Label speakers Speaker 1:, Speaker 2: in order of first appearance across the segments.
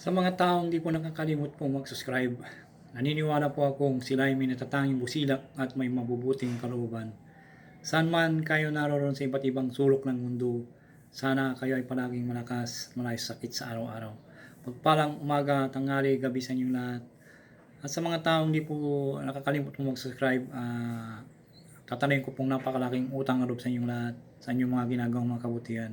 Speaker 1: Sa mga taong di po nakakalimot po mag-subscribe, naniniwala po akong sila ay may natatanging busilak at may mabubuting kalooban. Saan man kayo naroon sa iba't ibang sulok ng mundo, sana kayo ay palaging malakas, malayos sakit sa araw-araw. Pagpalang umaga, tanghali, gabi sa inyong lahat. At sa mga taong di po nakakalimot po mag-subscribe, ah, tatanayin ko pong napakalaking utang na loob sa inyong lahat, sa inyong mga ginagawang mga kabutihan.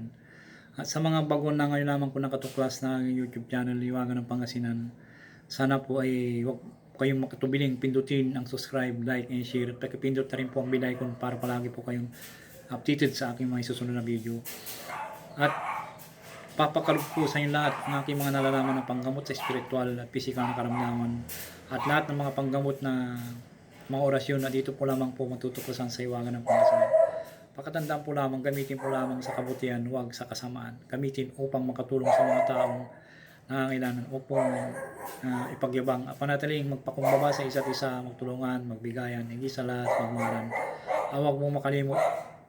Speaker 1: At sa mga bago na ngayon lamang po nakatuklas na YouTube channel, Liwagan ng Pangasinan, sana po ay huwag kayong makatubiling pindutin ang subscribe, like, and share. At pakipindot na rin po ang bell icon para palagi po kayong updated sa aking mga susunod na video. At papakalog po sa inyo lahat ng aking mga nalalaman ng panggamot sa spiritual at physical na karamdaman at lahat ng mga panggamot na mga orasyon na dito po lamang po matutuklasan sa iwagan ng Pangasinan. Pakatandaan po lamang, gamitin po lamang sa kabutihan, huwag sa kasamaan. Gamitin upang makatulong sa mga taong nangangailangan. Huwag pong ah, ipagyabang. Panatiling magpakumbaba sa isa't isa, magtulungan, magbigayan, hindi sa lahat, magmaran. Ah, huwag pong makalimot,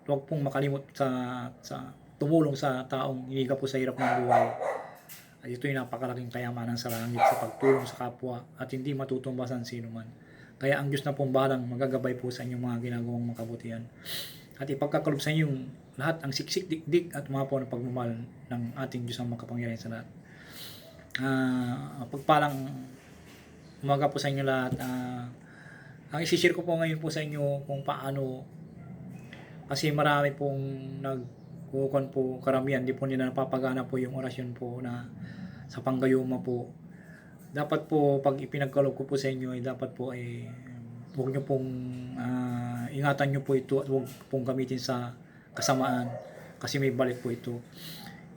Speaker 1: huwag pong makalimot sa, sa tumulong sa taong hiniga po sa hirap ng buhay. At ito'y napakalaking kayamanan sa langit sa pagtulong sa kapwa at hindi matutumbasan sino man. Kaya ang Diyos na pong balang magagabay po sa inyong mga ginagawang makabutihan at ipagkakalob sa inyong lahat ang siksik dikdik at umapaw ng pagmamahal ng ating Diyos ang makapangyarihan sa lahat. Ah, pagpalang umaga po sa inyo lahat. Ah, ang isishare ko po ngayon po sa inyo kung paano kasi marami pong nagkukuhan po karamihan di po nila napapagana po yung orasyon po na sa panggayuma po dapat po pag ipinagkalog ko po sa inyo ay dapat po ay huwag nyo pong ah, ingatan nyo po ito at huwag pong gamitin sa kasamaan kasi may balik po ito.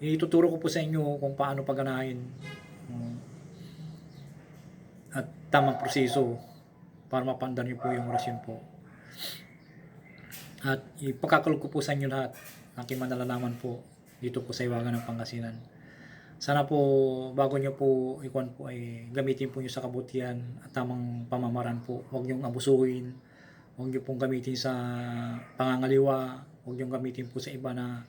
Speaker 1: Ituturo ko po sa inyo kung paano pagganahin um, at tamang proseso para mapandar nyo po yung orasyon po. At ipagkakalog ko po sa inyo lahat ng aking manalalaman po dito po sa Iwagan ng Pangasinan. Sana po bago nyo po ikuan po ay gamitin po nyo sa kabutihan at tamang pamamaraan po. Huwag nyo abusuhin. Huwag nyo pong gamitin sa pangangaliwa. Huwag nyo gamitin po sa iba na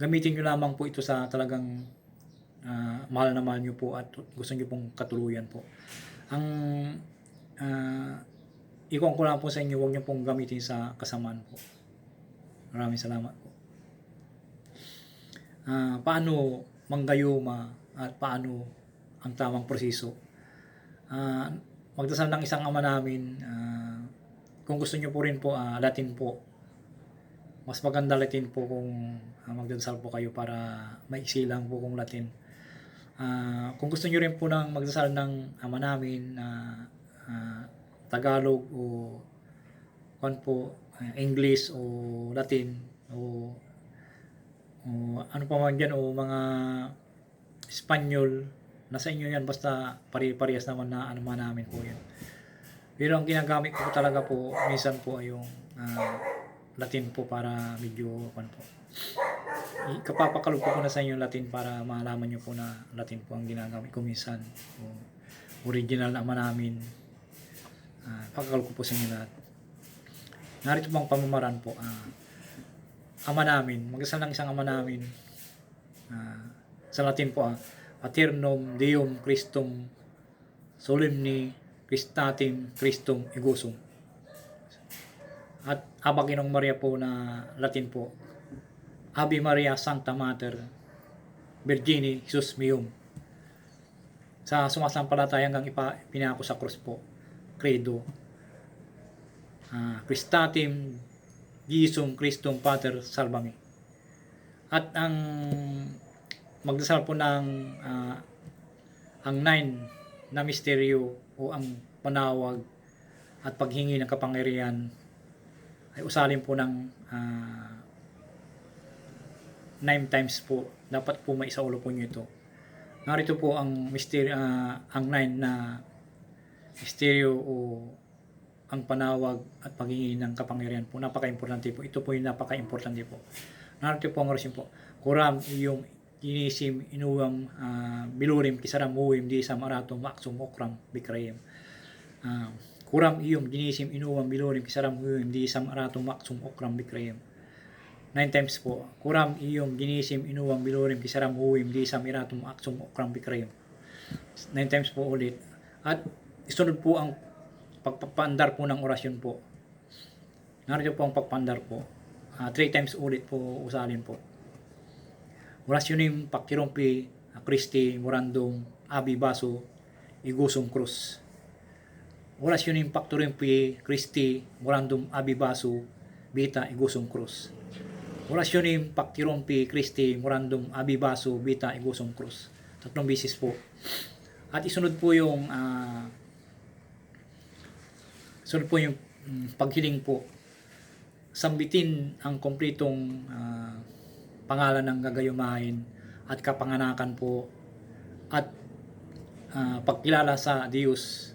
Speaker 1: gamitin nyo lamang po ito sa talagang ah, mahal na mahal nyo po at gusto nyo pong katuluyan po. Ang uh, ikuan ko lang po sa inyo, huwag nyo pong gamitin sa kasamaan po. Maraming salamat po. Ah, paano manggayuma at paano ang tamang proseso. Ah, magdasal ng isang ama namin, ah, kung gusto nyo po rin po, ah, Latin po. Mas maganda Latin po kung ah, magdasal po kayo para maiksi lang po kung Latin. Ah, kung gusto nyo rin po ng magdasal ng ama namin na ah, Tagalog o kung po, ah, English o Latin o o ano pa man dyan o mga Espanyol nasa inyo yan basta pare-parehas naman na ano man namin po yun pero ang ginagamit ko talaga po minsan po ay yung ah, Latin po para medyo ano po kapapakalog ko po na sa inyo Latin para malaman nyo po na Latin po ang ginagamit ko minsan. O original naman namin. Uh, pakakalog ko po sa inyo lahat. Narito po ang pamamaraan po ah ama namin, magdasal ng isang ama namin. Ah, sa Latin po, ah, Paternum Deum Christum Solemni Christatim Christum Egusum. At Aba Ginong Maria po na Latin po, Ave Maria Sancta Mater Virgini Jesus Meum. Sa sumasampalataya hanggang ipa, pinako sa cross po, Credo. Ah, Christatim Gisum Christum Pater Salvami. At ang magdasal po ng ah, ang nine na misteryo o ang panawag at paghingi ng kapangyarihan ay usalin po ng ah, nine times po. Dapat po may isaulo po nyo ito. Narito po ang misteryo, ah, ang nine na misteryo o ang panawag at paghingi ng kapangyarihan po. Napaka-importante po. Ito po yung napaka-importante po. Narito po ang orasyon po. Kuram iyong inisim inuwam ah, bilurim kisaram uwim di sam arato maksum okram bikrayem. Ah, kuram iyong ginisim inuwam bilurim kisaram uwim di sam arato maksum okram bikrayem. Nine times po. Kuram iyong ginisim inuwam bilurim kisaram uwim di sam arato maksum okram bikrayem. Nine times po ulit. At isunod po ang pagpapandar po ng orasyon po. Narito po ang pagpandar po. Ah, three times ulit po usalin po. Orasyonim Pakirompi Christi Morandum Abi Baso Igusum Cruz. Orasyonim Pakirompi Christi Morandum Abi Baso Bita Igusum Cruz. Orasyonim Pakirompi Christi Morandum Abi Baso Bita Igusum Cruz. Tatlong bisis po. At isunod po yung ah, sunod po yung mm, paghiling po sambitin ang kompletong ah, pangalan ng gagayumahin at kapanganakan po at ah, pagkilala sa Diyos.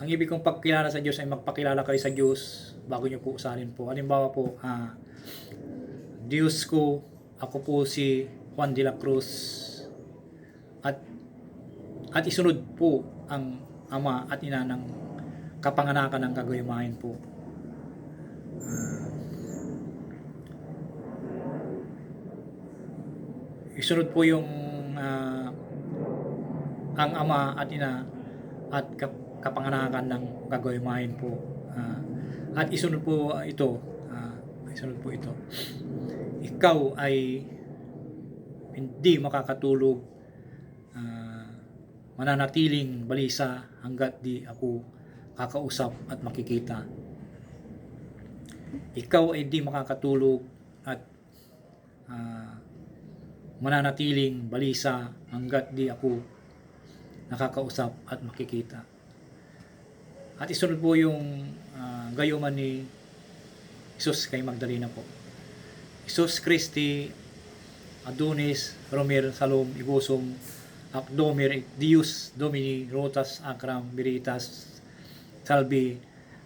Speaker 1: Ang ibig kong pagkilala sa Diyos ay magpakilala kayo sa Diyos bago nyo po usalin po. Halimbawa po, ah, Diyos ko, ako po si Juan de la Cruz at at isunod po ang ama at ina ng kapanganakan ng kagayumahin po. isunod po yung ah, ang ama at ina at kap- kapanganakan ng kagayumahin po. Ah, at isunod po ito, ah, isunod po ito. Ikaw ay hindi makakatulog ah, mananatiling balisa hanggat di ako kakausap at makikita. Ikaw ay di makakatulog at ah, mananatiling balisa hanggat di ako nakakausap at makikita. At isunod po yung ah, gayuman ni Jesus kay Magdalena po. Jesus Christi, Adonis, Romer, Salom, Igusum, Akdomer, Dius, Domini, Rotas, Akram, Veritas, Salvi,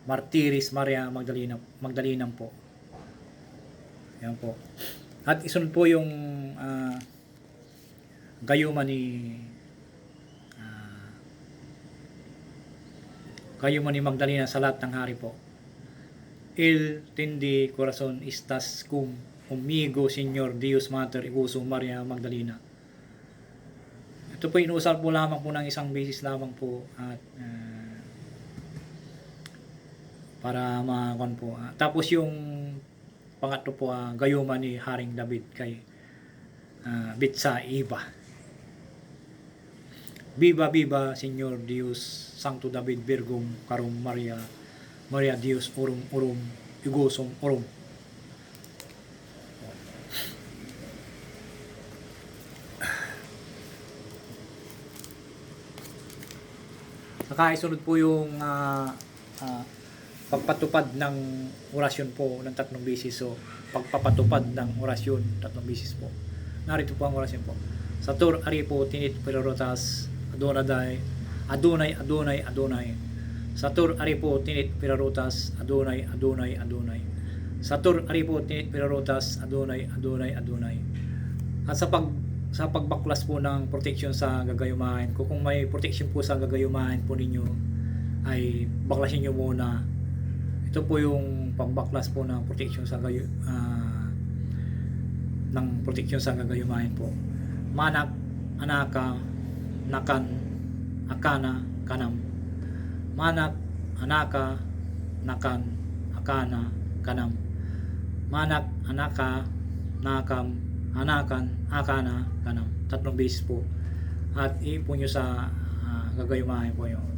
Speaker 1: Martiris, Maria, Magdalena, Magdalenam po. Yan po. At isunod po yung ah, gayuma ni ah, gayuma ni Magdalena sa lahat ng hari po. Il tindi corazon estas cum umigo Señor Dios Mater Iguso Maria Magdalena. Ito po inuusal po lamang po ng isang beses lamang po at ah, para makakon po. Ah, tapos yung pangatlo po ah, gayuma ni Haring David kay ah, Bitsa Iba. Viva viva Señor Dios Sancto David Virgum Carum Maria Maria Dios Urum Urum Igusum Urum. Saka isunod po yung ah, ah, pagpatupad ng orasyon po ng tatlong bisis. So, pagpapatupad ng orasyon tatlong bisis po. Narito po ang orasyon po. Satur Aripo Tinit Pilarotas Adonai Adonai Adonai Adonai Satur Aripo Tinit Pilarotas Adonai Adonai Adonai Satur Aripo Tinit Pilarotas Adonai Adonai Adonai At sa pag sa pagbaklas po ng protection sa gagayumahin ko kung may protection po sa gagayumahin po ninyo ay baklasin nyo muna ito po yung pagbaklas po ng protection sa gayo ah, ng protection sa gagayumahin po. Manak anaka nakan akana kanam. Manak anaka nakan akana kanam. Manak anaka nakam anakan akana kanam. Tatlong beses po. At iipon nyo sa ah, gagayumahin po yun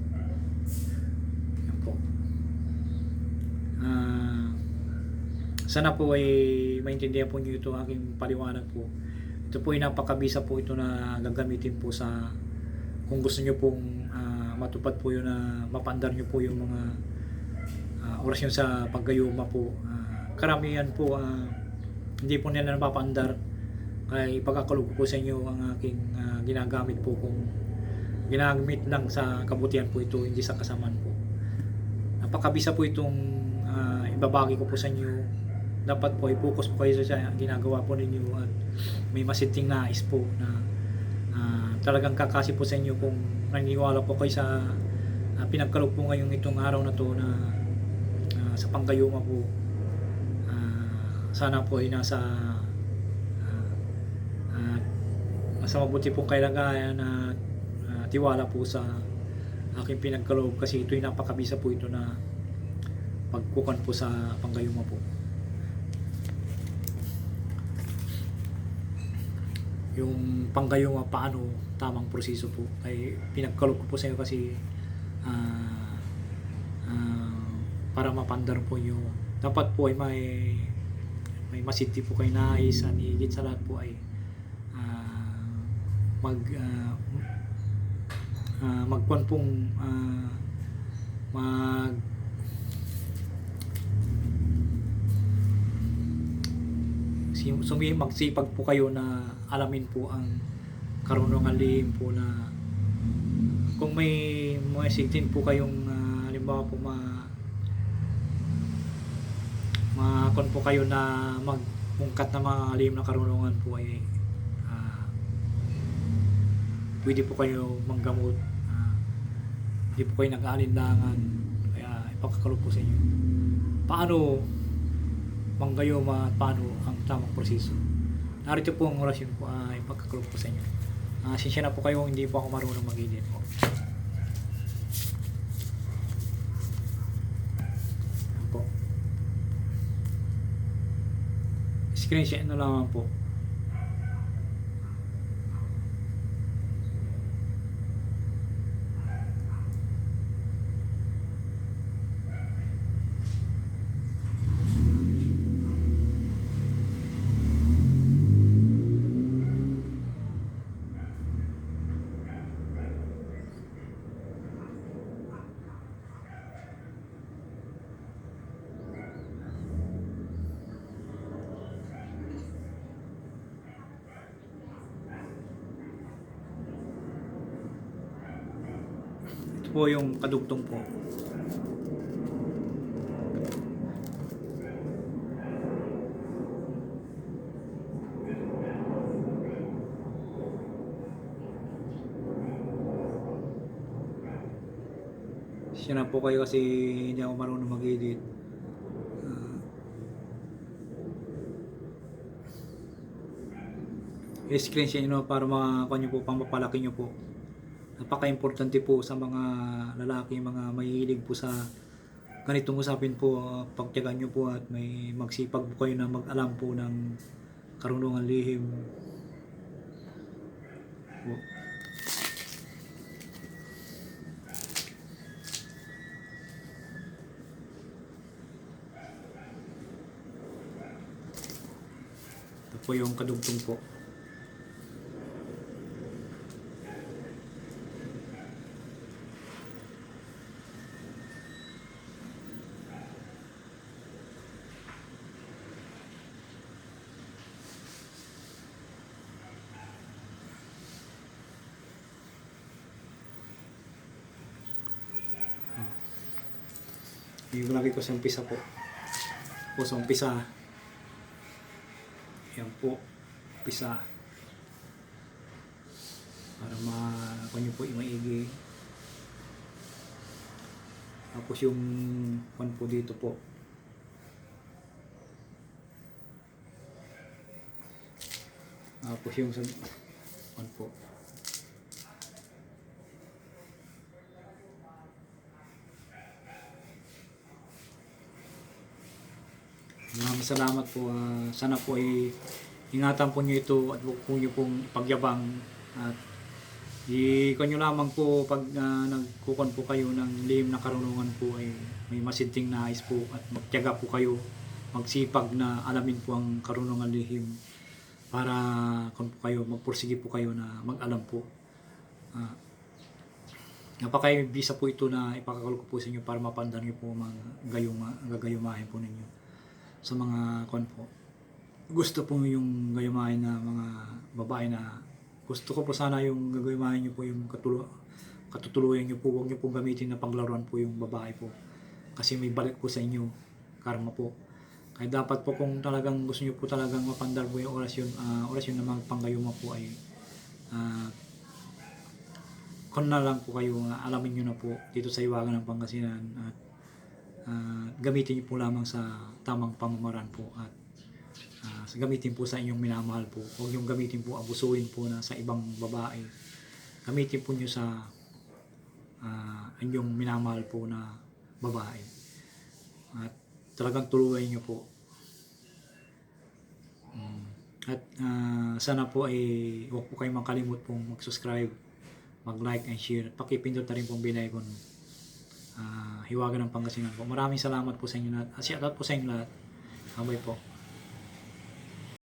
Speaker 1: yan po Ah, sana po ay maintindihan po nyo ito aking paliwanag po. Ito po ay napakabisa po ito na gagamitin po sa kung gusto nyo pong ah, matupad po yun na mapandar nyo po yung mga ah, orasyon sa paggayuma po. Ah, karamihan po ah, hindi po nila napapandar kaya ipagkakalog po sa inyo ang aking ah, ginagamit po kung ginagamit lang sa kabutihan po ito hindi sa kasamaan po napakabisa po itong ibabagi ko po sa inyo. Dapat po i-focus po kayo sa ginagawa po ninyo at may masiting nais po na ah, talagang kakasi po sa inyo kung naniniwala po kayo sa uh, pinagkalog po ngayong itong araw na to na ah, sa panggayuma po. Ah, sana po ay nasa ah, ah, Mas mabuti po kalagayan na ah, tiwala po sa aking pinagkaloob kasi ito'y napakabisa po ito na pagkukan po sa panggayuma po. Yung panggayuma paano tamang proseso po ay pinagkaloob ko po sa iyo kasi ah, ah, para mapandar po nyo dapat po ay may may masinti po kayo nais at higit sa lahat po ay ah, mag ah, ah, magkuhan pong ah, mag si- sumi magsipag po kayo na alamin po ang karunungan po na kung may mga sigtin po kayong ah, halimbawa po ma makon po kayo na magmungkat na mga lihim na karunungan po ay ah, pwede po kayo manggamot hindi po kayo nag-aalinlangan kaya ipagkakalog po sa inyo. Paano manggayoma at paano ang tamang proseso? Narito po ang orasyon po ay ipagkakalog po sa inyo. Ah, sinsya na po kayo hindi po ako marunong mag-edit po. Screenshot na lang po po yung kadugtong po. Siya na po kayo kasi hindi ako marunong mag-edit. Ah. i-screen siya nyo para makakuha nyo po, pang mapalaki nyo po napaka-importante po sa mga lalaki, mga mahihilig po sa ganitong usapin po, uh, pagtyagan nyo po at may magsipag po kayo na mag-alam po ng karunungan lihim. Po. Ito po yung kadugtong po. Lagi ko sa umpisa po. Po sa umpisa. Yan po. Umpisa. Para ma kanyo po maigi. Tapos yung pan po dito po. Tapos yung sa pan po. Maraming salamat po. ah, sana po ay ingatan po niyo ito at huwag po niyo pong pagyabang at i nyo lamang po pag uh, nagkukon po kayo ng lihim na karunungan po ay may masinting nais po at magtiyaga po kayo. Magsipag na alamin po ang karunungan lihim para kung po kayo magpursige po kayo na mag-alam po. Ah, napaka-bisa po ito na ipakakalog ko po sa inyo para mapandar niyo po mga gayuma, gagayumahin po ninyo sa mga kon po. Gusto po yung gayumahin na mga babae na gusto ko po sana yung gagayumahin niyo po yung katulo, katutuluyan niyo po. Huwag niyo pong gamitin na panglaruan po yung babae po. Kasi may balik po sa inyo. Karma po. Kaya dapat po kung talagang gusto niyo po talagang mapandar po yung orasyon, ah, orasyon na mga panggayuma po ay ah, kung na lang po kayo nga alamin nyo na po dito sa Iwagan ng Pangasinan at ah, gamitin nyo po lamang sa tamang pamamaraan po at ah, gamitin po sa inyong minamahal po. Huwag yung gamitin po, abusuin po na sa ibang babae. Gamitin po nyo sa ah, inyong minamahal po na babae. At talagang tuluyan nyo po. Mm. At ah, sana po ay huwag po kayong makalimut pong mag-subscribe, mag-like and share. At pakipindot na rin pong binay kung ah, hiwaga ng Pangasinan po. Maraming salamat po sa inyo lahat. At shout out po sa inyo lahat. Abay po.